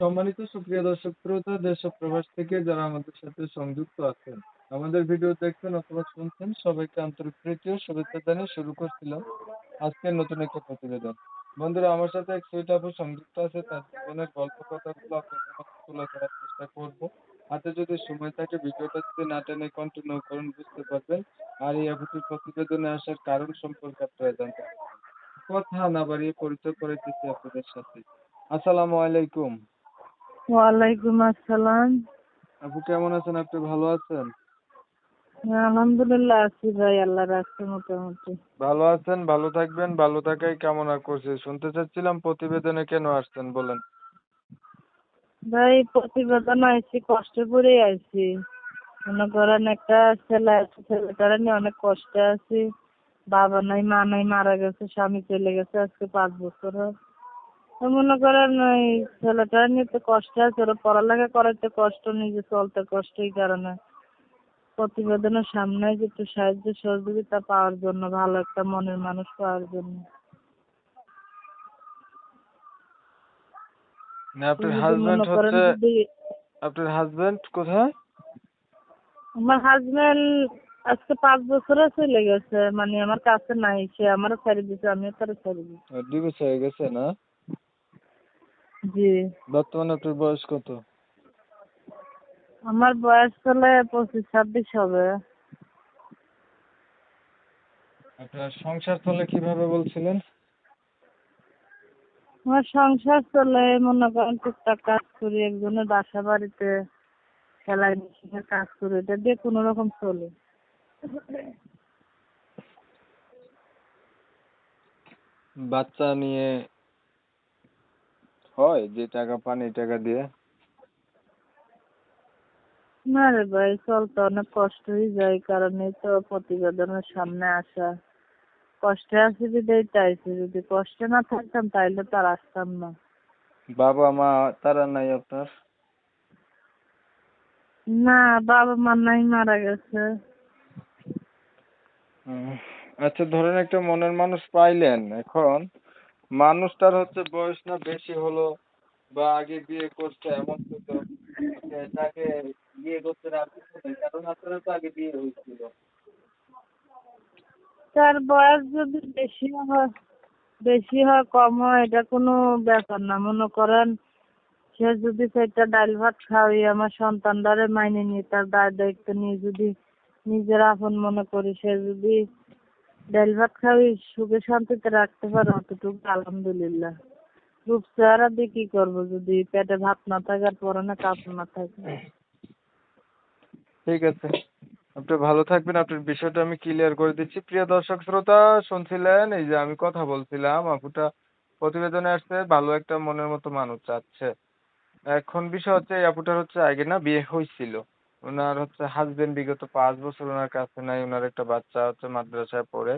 সম্মানিত সুপ্রিয় দর্শক শ্রোতা, দেশ ও প্রবাস থেকে যারা আমাদের সাথে সংযুক্ত আছেন, আমাদের ভিডিও দেখছেন অথবা শুনছেন, সবাইকে আন্তরিক প্রীতি ও শুভেচ্ছা জানিয়ে শুরু করছিলাম আজকের নতুন একটা প্রতিবেদন। বন্ধুরা, আমার সাথে এক সুইট আপু সংযুক্ত আছে, তার জীবনের গল্প কথাগুলো আপনাদের কাছে তুলে ধরার চেষ্টা করব। হাতে যদি সময় থাকে, ভিডিওটা যদি না টেনে কন্টিনিউ করেন, বুঝতে পারবেন। আর এই আপুটির প্রতিবেদনে আসার কারণ সম্পর্কে আপনারা জানতে কথা না বাড়িয়ে পরিচয় করে দিচ্ছি আপনাদের সাথে। আসসালামু আলাইকুম। ওয়ালাইকুম আসসালাম। আপু কেমন আছেন? আপনি ভালো আছেন? হ্যাঁ, আলহামদুলিল্লাহ আছি ভাই আল্লাহ রাখছে মোটামুটি। ভালো আছেন? ভালো থাকবেন? ভালো থাকাই কামনা করছি। শুনতে চাচ্ছিলাম প্রতিবেদনে কেন আসছেন বলেন? ভাই প্রতিবেদন আইছি কষ্টে পড়ে আইছি। মনে করেন একটা ছেলে আছে ছেলেটারে নিয়ে অনেক কষ্টে আছি। বাবা নাই মা নাই মারা গেছে স্বামী চলে গেছে আজকে পাঁচ বছর হয়। মনে করেন ওই ছেলেটা নিয়ে তো কষ্ট আছে ওরা পড়ালেখা করাইতে কষ্ট নিজে চলতে কষ্ট এই কারণে প্রতিবেদনের সামনে যে একটু সাহায্য সহযোগিতা পাওয়ার জন্য ভালো একটা মনের মানুষ পাওয়ার জন্য। না, আপনার হাজবেন্ড হচ্ছে আপনার হাজবেন্ড কোথায়? আমার হাজবেন্ড আজকে পাঁচ বছরে চলে গেছে মানে আমার কাছে নাই সে আমারও ছেড়ে দিছে আমিও তারা ছেড়ে দিছি। ডিভোর্স হয়ে গেছে না? জি। বর্তমানে আপনার বয়স কত? আমার বয়স চলে পঁচিশ ছাব্বিশ হবে। আপনার সংসার চলে কীভাবে বলছিলেন? আমার সংসার চলে মনে করেন টুকটাক কাজ করি একজনের বাসা বাড়িতে সেলাই মেশিনের কাজ করি এটা দিয়ে কোনো রকম চলে। বাচ্চা নিয়ে হয় যে টাকা পান এই টাকা দিয়ে। না রে ভাই চলতে অনেক কষ্ট হয়ে যায় কারণ এই তো প্রতিবেদনের সামনে আসা। কষ্টে আছি বিদায় চাইছি যদি। কষ্টে না থাকতাম তাইলে তো আর আসতাম না। বাবা মা তারা নাই আপনার? না বাবা মা নাই মারা গেছে। আচ্ছা ধরেন একটা মনের মানুষ পাইলেন এখন। মানুষটার হচ্ছে বয়স না বেশি হলো বা আগে বিয়ে করছে এমন হতো যে তাকে বিয়ে করতে রাজি কারণ আপনার তো আগে বিয়ে হয়েছিল। তার বয়স যদি বেশি হয় বেশি হয়, কম হয়, এটা কোনো ব্যাপার না। মনে করেন, সে যদি সেটা ডাল ভাত খাওয়াই, আমার সন্তান সন্তানটারে মাইনে নিয়ে, তার দায় দায়িত্ব নিয়ে যদি নিজের আপন মনে করি, সে যদি ডাল ভাত খাওয়াই সুখে শান্তিতে রাখতে পারে, অতটুকু আলহামদুলিল্লাহ। রূপ চেহারা দিয়ে কি করব? যদি পেটে ভাত না থাকে আর পরনে কাপড় না থাকে। ঠিক আছে। আপনি ভালো থাকবেন। আপনার বিষয়টা আমি ক্লিয়ার করে দিচ্ছি। প্রিয় দর্শক, শ্রোতা, শুনছিলেন? এই যে আমি কথা বলছিলাম, আপুটা প্রতিবেদনে আসছে, ভালো একটা মনের মতো মানুষ চাচ্ছে এখন বিষয় হচ্ছে, এই আপুটার হচ্ছে আগে না বিয়ে হয়েছিল ওনার হচ্ছে হাজবেন্ড বিগত পাঁচ বছর ওনার কাছে নাই, ওনার একটা বাচ্চা হচ্ছে মাদ্রাসায় পড়ে।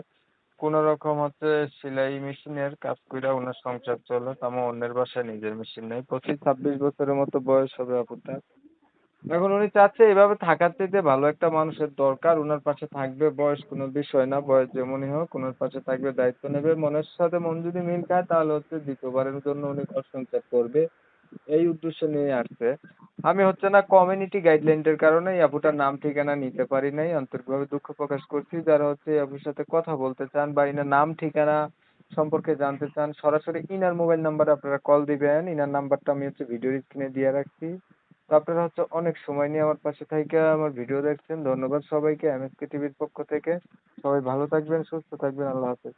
কোন রকম হচ্ছে সেলাই মেশিনের কাজ কইরা ওনার সংসার চলে তেমন অন্যের বাসায় নিজের মেশিন নেই। পঁচিশ ছাব্বিশ বছরের মতো বয়স হবে আপুটার। এখন উনি চাচ্ছে এভাবে থাকার চাইতে ভালো একটা মানুষের দরকার, ওনার পাশে থাকবে, বয়স কোনো বিষয় না, বয়স যেমনই হোক, ওনার পাশে থাকবে, দায়িত্ব নেবে, মনের সাথে মন যদি মিল খায়, তাহলে হচ্ছে দ্বিতীয়বারের জন্য উনি ঘর সংসার করবে। এই উদ্দেশ্য নিয়ে আসছে। আমি হচ্ছে না কমিউনিটি গাইডলাইনের কারণে এই আপুটার নাম ঠিকানা নিতে পারি নাই আন্তরিকভাবে দুঃখ প্রকাশ করছি। যারা হচ্ছে এই আপুর সাথে কথা বলতে চান বা ইনার নাম ঠিকানা সম্পর্কে জানতে চান, সরাসরি ইনার মোবাইল নাম্বারে আপনারা কল দিবেন। ইনার নাম্বারটা আমি হচ্ছে ভিডিওর স্ক্রিনে দিয়ে রাখছি। তো আপনারা হচ্ছে অনেক সময় নিয়ে আমার পাশে থেকে আমার ভিডিও দেখছেন। ধন্যবাদ সবাইকে এমএসকে টিভির পক্ষ থেকে। সবাই ভালো থাকবেন, সুস্থ থাকবেন। আল্লাহ হাফেজ।